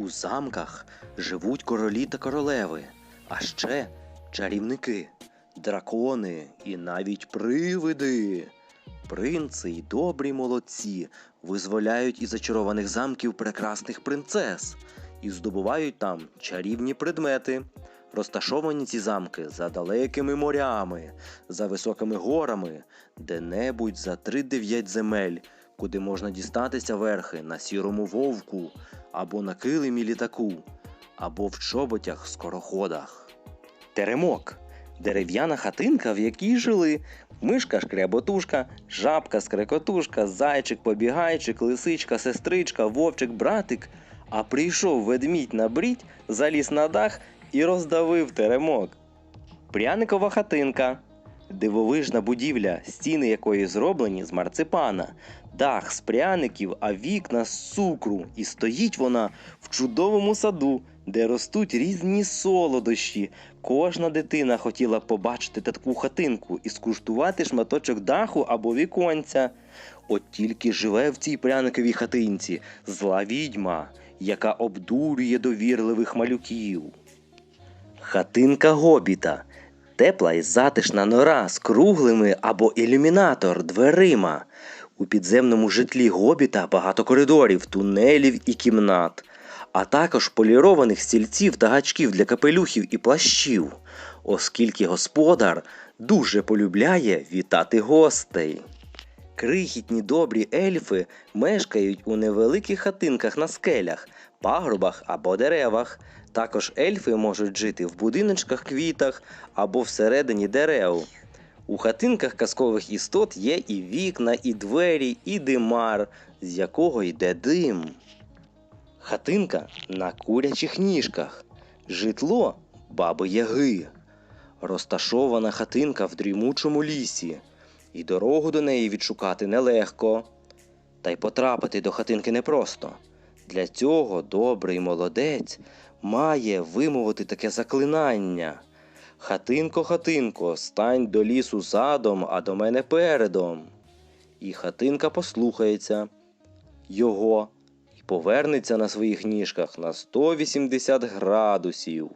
У замках живуть королі та королеви, а ще чарівники, дракони і навіть привиди. Принци й добрі молодці визволяють із зачарованих замків прекрасних принцес і здобувають там чарівні предмети. Розташовані ці замки за далекими морями, за високими горами, де-небудь за три-дев'ять земель, куди можна дістатися верхи на сірому вовку, або на килимі літаку, або в чоботях скороходах. Теремок дерев'яна хатинка, в якій жили мишка шкряботушка, жабка скрекотушка, зайчик, побігайчик, лисичка, сестричка, вовчик, братик. А прийшов ведмідь на брідь, заліз на дах і роздавив теремок. Пряникова хатинка. Дивовижна будівля, стіни якої зроблені з марципана, дах з пряників, а вікна з цукру. І стоїть вона в чудовому саду, де ростуть різні солодощі. Кожна дитина хотіла побачити таку хатинку і скуштувати шматочок даху або віконця. От тільки живе в цій пряниковій хатинці зла відьма, яка обдурює довірливих малюків. Хатинка гобіта. Тепла і затишна нора з круглими або ілюмінатор дверима. У підземному житлі гобіта багато коридорів, тунелів і кімнат, а також полірованих стільців та гачків для капелюхів і плащів, оскільки господар дуже полюбляє вітати гостей. Крихітні добрі ельфи мешкають у невеликих хатинках на скелях, пагорбах або деревах. Також ельфи можуть жити в будиночках, квітах або всередині дерев. У хатинках казкових істот є і вікна, і двері, і димар, з якого йде дим. Хатинка на курячих ніжках, житло баби Яги. Розташована хатинка в дрімучому лісі, і дорогу до неї відшукати нелегко. Та й потрапити до хатинки непросто. Для цього добрий молодець має вимовити таке заклинання. Хатинко, хатинко, стань до лісу задом, а до мене передом. І хатинка послухається його і повернеться на своїх ніжках на 180 градусів.